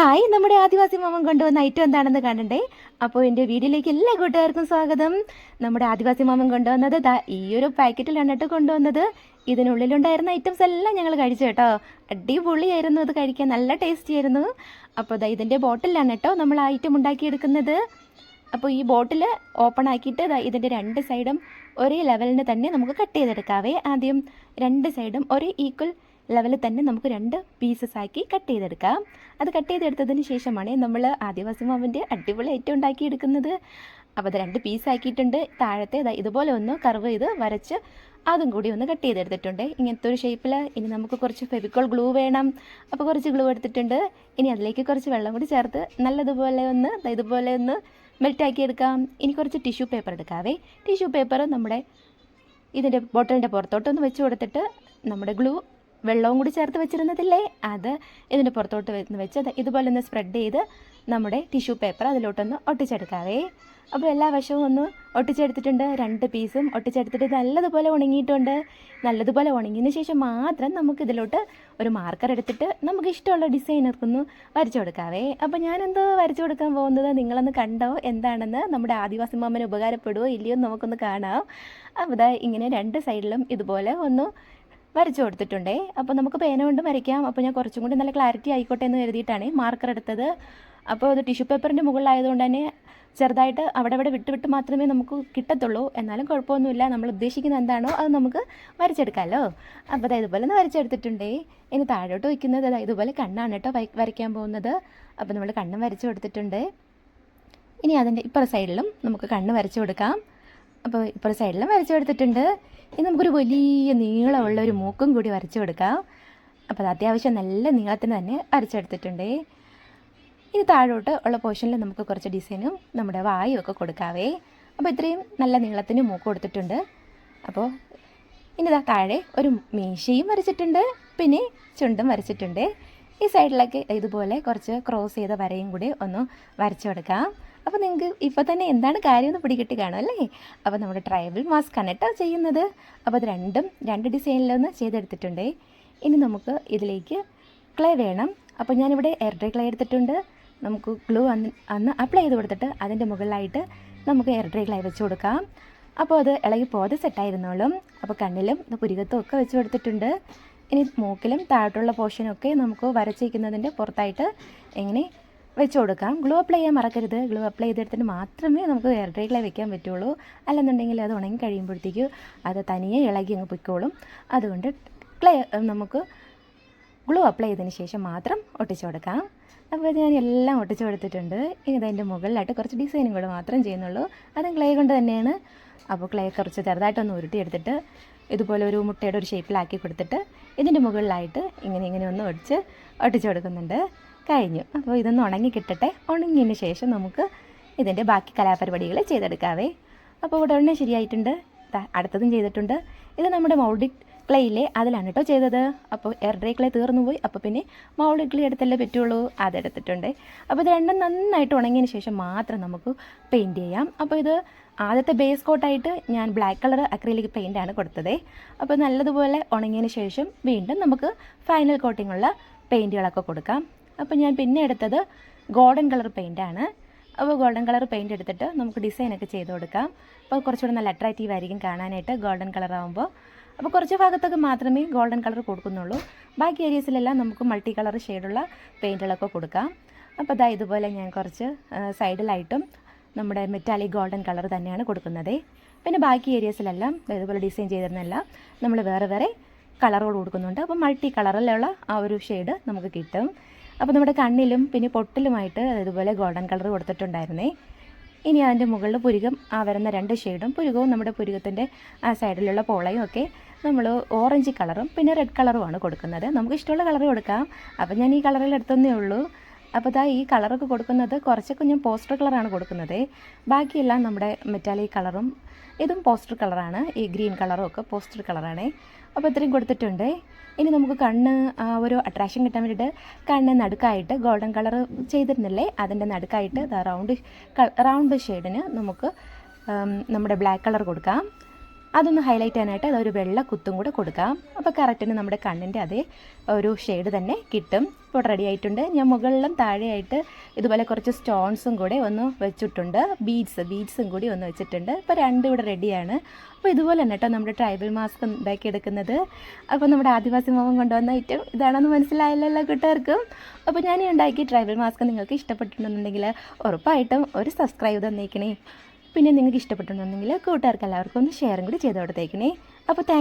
Hi നമ്മുടെ ആദിവാസി മാമൻ കൊണ്ടുവന്ന ഐറ്റം എന്താണെന്ന് കാണണ്ടേ? അപ്പോൾ എന്റെ വീഡിയോയിലേക്ക് എല്ലാ കൂട്ടുകാർക്കും സ്വാഗതം. നമ്മുടെ ആദിവാസി മാമൻ കൊണ്ടുവന്നത് ദാ ഈ ഒരു പാക്കറ്റിലാണ് കേട്ടോ കൊണ്ടുവന്നത്. ഇതിനുള്ളിലുണ്ടായിരുന്ന ഐറ്റംസ് എല്ലാം ഞങ്ങൾ കഴിച്ചു കേട്ടോ. അടിപൊളിയായിരുന്നു അത് കഴിക്കാൻ നല്ല ടേസ്റ്റി ആയിരുന്നു. അപ്പോൾ ദാ ഇതിന്റെ ബോട്ടിലാണ് കേട്ടോ നമ്മൾ ആ ഐറ്റം ഉണ്ടാക്കിയെടുക്കുന്നത്. അപ്പോൾ ഈ ബോട്ടിൽ ഓപ്പൺ ആക്കിയിട്ട് ഇതിന്റെ രണ്ട് സൈഡും ഒരേ ലെവലിന് തന്നെ നമുക്ക് കട്ട് ചെയ്തെടുക്കാവേ. ആദ്യം രണ്ട് സൈഡും ഒരേ ഈക്വൽ ലെവലിൽ തന്നെ നമുക്ക് രണ്ട് പീസസ് ആക്കി കട്ട് ചെയ്തെടുക്കാം. അത് കട്ട് ചെയ്തെടുത്തതിന് ശേഷമാണ് നമ്മൾ ആദിവാസി മാവിന്റെ അടിപൊളി ഐറ്റം ഉണ്ടാക്കിയെടുക്കുന്നത്. അപ്പോൾ അത് രണ്ട് പീസ് ആക്കിയിട്ടുണ്ട്. താഴത്തെ ഇതുപോലെ ഒന്ന് കർവ് ചെയ്ത് വരച്ച് അതും കൂടി ഒന്ന് കട്ട് ചെയ്തെടുത്തിട്ടുണ്ട്. ഇങ്ങനത്തെ ഒരു ഷേപ്പിൽ ഇനി നമുക്ക് കുറച്ച് ഫെവിക്കോൾ ഗ്ലൂ വേണം. അപ്പോൾ കുറച്ച് ഗ്ലൂ എടുത്തിട്ടുണ്ട്. ഇനി അതിലേക്ക് കുറച്ച് വെള്ളം കൂടി ചേർത്ത് നല്ലതുപോലെ ഒന്ന് ഇതുപോലെ ഒന്ന് മെൽറ്റാക്കി എടുക്കാം. ഇനി കുറച്ച് ടിഷ്യൂ പേപ്പർ എടുക്കാവേ. ടിഷ്യൂ പേപ്പർ നമ്മുടെ ഇതിന്റെ ബോട്ടിലിന്റെ പുറത്തോട്ടൊന്ന് വെച്ച് കൊടുത്തിട്ട് നമ്മുടെ ഗ്ലൂ വെള്ളവും കൂടി ചേർത്ത് വെച്ചിരുന്നതില്ലേ? അത് ഇതിന്റെ പുറത്തോട്ട് വെ- വെച്ച് അത് ഇതുപോലെ ഒന്ന് സ്പ്രെഡ് ചെയ്ത് നമ്മുടെ ടിഷ്യൂ പേപ്പർ അതിലോട്ടൊന്ന് ഒട്ടിച്ചെടുക്കാവേ. അപ്പോൾ എല്ലാ വശവും ഒന്ന് ഒട്ടിച്ചെടുത്തിട്ടുണ്ട്. രണ്ട് പീസും ഒട്ടിച്ചെടുത്തിട്ട് നല്ലതുപോലെ ഉണങ്ങിയിട്ടുണ്ട്. നല്ലതുപോലെ ഉണങ്ങിയതിന് ശേഷം മാത്രം നമുക്ക് ഇതിലോട്ട് ഒരു മാർക്കർ എടുത്തിട്ട് നമുക്ക് ഇഷ്ടമുള്ള ഡിസൈനൊക്കെ ഒന്ന് വരച്ചു കൊടുക്കാവേ. അപ്പോൾ ഞാൻ എന്തോ വരച്ചു കൊടുക്കാൻ പോകുന്നത് നിങ്ങളൊന്ന് കണ്ടോ? എന്താണെന്ന് നമ്മുടെ ആദിവാസി മാമന് ഉപകാരപ്പെടുമോ ഇല്ലയോ നമുക്കൊന്ന് കാണാം. അപ്പോൾ ഇങ്ങനെ രണ്ട് സൈഡിലും ഇതുപോലെ ഒന്ന് വരച്ചു കൊടുത്തിട്ടുണ്ടേ. അപ്പോൾ നമുക്ക് പേന കൊണ്ട് വരയ്ക്കാം. അപ്പോൾ ഞാൻ കുറച്ചും കൂടി നല്ല ക്ലാരിറ്റി ആയിക്കോട്ടെ എന്ന് കരുതിയിട്ടാണ് മാർക്കർ എടുത്തത്. അപ്പോൾ അത് ടിഷ്യൂ പേപ്പറിന്റെ മുകളിലായതുകൊണ്ട് തന്നെ ചെറുതായിട്ട് അവിടെ അവിടെ വിട്ട് വിട്ട് മാത്രമേ നമുക്ക് കിട്ടത്തുള്ളൂ. എന്നാലും കുഴപ്പമൊന്നുമില്ല. നമ്മൾ ഉദ്ദേശിക്കുന്ന എന്താണോ അത് നമുക്ക് വരച്ചെടുക്കാമല്ലോ. അപ്പോൾ അത് ഇതുപോലെ ഒന്ന് വരച്ചെടുത്തിട്ടുണ്ടേ. ഇനി താഴോട്ട് വയ്ക്കുന്നത് അതായത് ഇതുപോലെ കണ്ണാണ് കേട്ടോ വര- വരയ്ക്കാൻ പോകുന്നത്. അപ്പോൾ നമ്മൾ കണ്ണ് വരച്ചു കൊടുത്തിട്ടുണ്ട്. ഇനി അതിന്റെ ഇപ്പുറ സൈഡിലും നമുക്ക് കണ്ണ് വരച്ചു കൊടുക്കാം. അപ്പോൾ ഇപ്പുറ സൈഡിലും വരച്ചു കൊടുത്തിട്ടുണ്ട്. ഇനി നമുക്കൊരു വലിയ നീളമുള്ള ഒരു മൂക്കും കൂടി വരച്ചു കൊടുക്കാം. അപ്പോൾ അത് അത്യാവശ്യം നല്ല നീളത്തിന് തന്നെ വരച്ചെടുത്തിട്ടുണ്ട് ഇനി താഴോട്ട് ഉള്ള പോർഷനിൽ നമുക്ക് കുറച്ച് ഡിസൈനും നമ്മുടെ വായും ഒക്കെ കൊടുക്കാവേ. അപ്പോൾ ഇത്രയും നല്ല നീളത്തിന് മൂക്ക് കൊടുത്തിട്ടുണ്ട്. അപ്പോൾ ഇനി ഇതാ താഴെ ഒരു മീശയും വരച്ചിട്ടുണ്ട്. പിന്നെ ചുണ്ടും വരച്ചിട്ടുണ്ട്. ഈ സൈഡിലൊക്കെ ഇതുപോലെ കുറച്ച് ക്രോസ് ചെയ്ത വരയും കൂടി ഒന്ന് വരച്ചു കൊടുക്കാം. അപ്പോൾ നിങ്ങൾക്ക് ഇപ്പോൾ തന്നെ എന്താണ് കാര്യം എന്ന് പിടികിട്ടി കാണും അല്ലേ? അപ്പോൾ നമ്മുടെ ട്രൈബൽ മാസ്ക് ആണ് കേട്ടോ ചെയ്യുന്നത്. അപ്പോൾ അത് രണ്ടും രണ്ട് ഡിസൈനിലൊന്ന് ചെയ്തെടുത്തിട്ടുണ്ട്. ഇനി നമുക്ക് ഇതിലേക്ക് ക്ലേ വേണം. അപ്പോൾ ഞാനിവിടെ എയർ ഡ്രൈ ക്ലേ എടുത്തിട്ടുണ്ട്. നമുക്ക് ഗ്ലൂ അന്ന് അന്ന് അപ്ലൈ ചെയ്ത് കൊടുത്തിട്ട് അതിന്റെ മുകളിലായിട്ട് നമുക്ക് എയർ ഡ്രൈ ക്ലേ വെച്ച് കൊടുക്കാം. അപ്പോൾ അത് ഇളകി പോതെ സെറ്റായിരുന്നോളും അപ്പോൾ കണ്ണിലും പുരികത്തും ഒക്കെ വെച്ച് കൊടുത്തിട്ടുണ്ട്. ഇനി മൂക്കിലും താഴോട്ടുള്ള പോർഷനൊക്കെ നമുക്ക് വരച്ചിരിക്കുന്നതിന്റെ പുറത്തായിട്ട് എങ്ങനെ വെച്ച് കൊടുക്കാം. ഗ്ലൂ അപ്ലൈ ചെയ്യാൻ മറക്കരുത്. ഗ്ലൂ അപ്ലൈ ചെയ്തെടുത്തിട്ട് മാത്രമേ നമുക്ക് എയർ ഡ്രൈകളെ വെക്കാൻ പറ്റുള്ളൂ. അല്ലെന്നുണ്ടെങ്കിൽ അത് ഉണങ്ങി കഴിയുമ്പോഴത്തേക്കും അത് തനിയെ ഇളകി അങ്ങ് പൊയ്ക്കോളും. അതുകൊണ്ട് ക്ലേ നമുക്ക് ഗ്ലൂ അപ്ലൈ ചെയ്തതിന് ശേഷം മാത്രം ഒട്ടിച്ചു കൊടുക്കാം. അപ്പോൾ ഞാൻ എല്ലാം ഒട്ടിച്ചു കൊടുത്തിട്ടുണ്ട്. ഇനി ഇതിന്റെ മുകളിലായിട്ട് കുറച്ച് ഡിസൈനും കൂടെ മാത്രം ചെയ്യുന്നുള്ളൂ. അതും ക്ലേ കൊണ്ട് തന്നെയാണ്. അപ്പോൾ ക്ലേ കുറച്ച് ചെറുതായിട്ടൊന്ന് ഉരുട്ടിയെടുത്തിട്ട് ഇതുപോലെ ഒരു മുട്ടയുടെ ഒരു ഷേപ്പിലാക്കി കൊടുത്തിട്ട് ഇതിന്റെ മുകളിലായിട്ട് ഇങ്ങനെ ഇങ്ങനെ ഒന്ന് ഒടിച്ച് ഒട്ടിച്ചു കൊടുക്കുന്നുണ്ട്. കഴിഞ്ഞു. അപ്പോൾ ഇതൊന്ന് ഉണങ്ങി കിട്ടട്ടെ ഉണങ്ങിയതിന് ശേഷം നമുക്ക് ഇതിന്റെ ബാക്കി കലാപരിപാടികൾ ചെയ്തെടുക്കാവേ. അപ്പോൾ ഇവിടെ ഉടനെ ശരിയായിട്ടുണ്ട്. അടുത്തതും ചെയ്തിട്ടുണ്ട്. ഇത് നമ്മുടെ മൗൾഡിക് ഇല്ലേ? അതിലാണ് കേട്ടോ ചെയ്തത്. അപ്പോൾ എയർ ഡ്രൈ ക്ലേ തീർന്നു പോയി അപ്പോൾ പിന്നെ മൗൾഡിക് ക്ലേ എടുത്തല്ലേ പറ്റുള്ളൂ? അതെടുത്തിട്ടുണ്ട് അപ്പോൾ ഇത് രണ്ടും നന്നായിട്ട് ഉണങ്ങിയതിന് ശേഷം മാത്രം നമുക്ക് പെയിന്റ് ചെയ്യാം. അപ്പോൾ ഇത് ആദ്യത്തെ ബേസ് കോട്ടായിട്ട് ഞാൻ ബ്ലാക്ക് കളർ അക്രിലിക് പെയിന്റാണ് കൊടുത്തത്. അപ്പോൾ നല്ലതുപോലെ ഉണങ്ങിയതിന് ശേഷം വീണ്ടും നമുക്ക് ഫൈനൽ കോട്ടിങ്ങുള്ള പെയിന്റുകളൊക്കെ കൊടുക്കാം. അപ്പോൾ ഞാൻ പിന്നെ എടുത്തത് ഗോൾഡൻ കളർ പെയിന്റാണ് അപ്പോൾ ഗോൾഡൻ കളർ പെയിന്റ് എടുത്തിട്ട് നമുക്ക് ഡിസൈനൊക്കെ ചെയ്ത് കൊടുക്കാം. അപ്പോൾ കുറച്ചുകൂടെ നല്ല അട്രാക്റ്റീവ് ആയിരിക്കും കാണാനായിട്ട് ഗോൾഡൻ കളർ ആകുമ്പോൾ അപ്പോൾ കുറച്ച് ഭാഗത്തൊക്കെ മാത്രമേ ഗോൾഡൻ കളർ കൊടുക്കുന്നുള്ളൂ. ബാക്കി ഏരിയസിലെല്ലാം നമുക്ക് മൾട്ടി കളർ ഷെയ്ഡുള്ള പെയിന്റുകളൊക്കെ കൊടുക്കാം. അപ്പോൾ അതാ ഇതുപോലെ ഞാൻ കുറച്ച് സൈഡിലായിട്ടും നമ്മുടെ മെറ്റാലിക് ഗോൾഡൻ കളർ തന്നെയാണ് കൊടുക്കുന്നത്. പിന്നെ ബാക്കി ഏരിയസിലെല്ലാം ഇതുപോലെ ഡിസൈൻ ചെയ്തിരുന്നെല്ലാം നമ്മൾ വേറെ വേറെ കളറുകൾ കൊടുക്കുന്നുണ്ട്. അപ്പോൾ മൾട്ടി കളറിലുള്ള ആ ഒരു ഷെയ്ഡ് നമുക്ക് കിട്ടും. അപ്പോൾ നമ്മുടെ കണ്ണിലും പിന്നെ പൊട്ടിലുമായിട്ട് ഇതുപോലെ ഗോൾഡൻ കളർ കൊടുത്തിട്ടുണ്ടായിരുന്നേ. ഇനി അതിന്റെ മുകളിൽ പുരുകം ആ വരുന്ന രണ്ട് ഷെയ്ഡും പുരുകവും നമ്മുടെ പുരുകത്തിന്റെ ആ സൈഡിലുള്ള പോളയും ഒക്കെ നമ്മൾ ഓറഞ്ച് കളറും പിന്നെ റെഡ് കളറുമാണ് കൊടുക്കുന്നത്. നമുക്ക് ഇഷ്ടമുള്ള കളർ കൊടുക്കാം. അപ്പോൾ ഞാൻ ഈ കളറിൽ എടുത്തതേ ഉള്ളൂ. അപ്പോൾ ഇതാ ഈ കളറൊക്കെ കൊടുക്കുന്നത് കുറച്ചൊക്കെ ഞാൻ പോസ്റ്റർ കളറാണ് കൊടുക്കുന്നത്. ബാക്കിയെല്ലാം നമ്മുടെ മെറ്റാലിക് കളറും ഇതും പോസ്റ്റർ കളറാണ്. ഈ ഗ്രീൻ കളറും ഒക്കെ പോസ്റ്റർ കളറാണ്. അപ്പോൾ ഇത്രയും കൊടുത്തിട്ടുണ്ട്. ഇനി നമുക്ക് കണ്ണ് ഒരു അട്രാക്ഷൻ കിട്ടാൻ വേണ്ടിയിട്ട് കണ്ണ് നടുക്കായിട്ട് ഗോൾഡൻ കളർ ചെയ്തിരുന്നില്ലേ? അതിന്റെ നടുക്കായിട്ട് റൗണ്ട് റൗണ്ട് ഷെയ്ഡിന് നമുക്ക് നമ്മുടെ ബ്ലാക്ക് കളർ കൊടുക്കാം. അതൊന്ന് ഹൈലൈറ്റ് ചെയ്യാനായിട്ട് അതൊരു വെള്ള കുത്തും കൂടെ കൊടുക്കാം. അപ്പോൾ കറക്റ്റിന് നമ്മുടെ കണ്ണിന്റെ അതേ ഒരു ഷെയ്ഡ് തന്നെ കിട്ടും. ഇപ്പോൾ റെഡി ആയിട്ടുണ്ട്. ഞാൻ മുകളിലും താഴെയായിട്ട് ഇതുപോലെ കുറച്ച് സ്റ്റോൺസും കൂടെ ഒന്ന് വെച്ചിട്ടുണ്ട്. ബീഡ്സ് ബീഡ്സും കൂടി ഒന്ന് വെച്ചിട്ടുണ്ട്. ഇപ്പോൾ രണ്ടും ഇവിടെ റെഡിയാണ് അപ്പോൾ ഇതുപോലെ തന്നെ കേട്ടോ നമ്മുടെ ട്രൈബൽ മാസ്ക് ഉണ്ടാക്കി എടുക്കുന്നത്. അപ്പോൾ നമ്മുടെ ആദിവാസി മോഹം കൊണ്ടുവന്ന ഐറ്റം ഇതാണെന്ന് മനസ്സിലായല്ലോ എല്ലാ കൂട്ടുകാർക്കും. അപ്പോൾ ഞാൻ ഉണ്ടാക്കിയ ട്രൈബൽ മാസ്ക് നിങ്ങൾക്ക് ഇഷ്ടപ്പെട്ടിട്ടുണ്ടെന്നുണ്ടെങ്കിൽ ഉറപ്പായിട്ടും ഒരു സബ്സ്ക്രൈബ് തന്നേക്കണേ. പിന്നെ നിങ്ങൾക്ക് ഇഷ്ടപ്പെട്ടിട്ടുണ്ടെങ്കിൽ കൂട്ടുകാർക്ക് എല്ലാവർക്കും ഒന്ന് ഷെയറും കൂടി ചെയ്ത് കൊടുത്തേക്കണേ. അപ്പോൾ താങ്ക്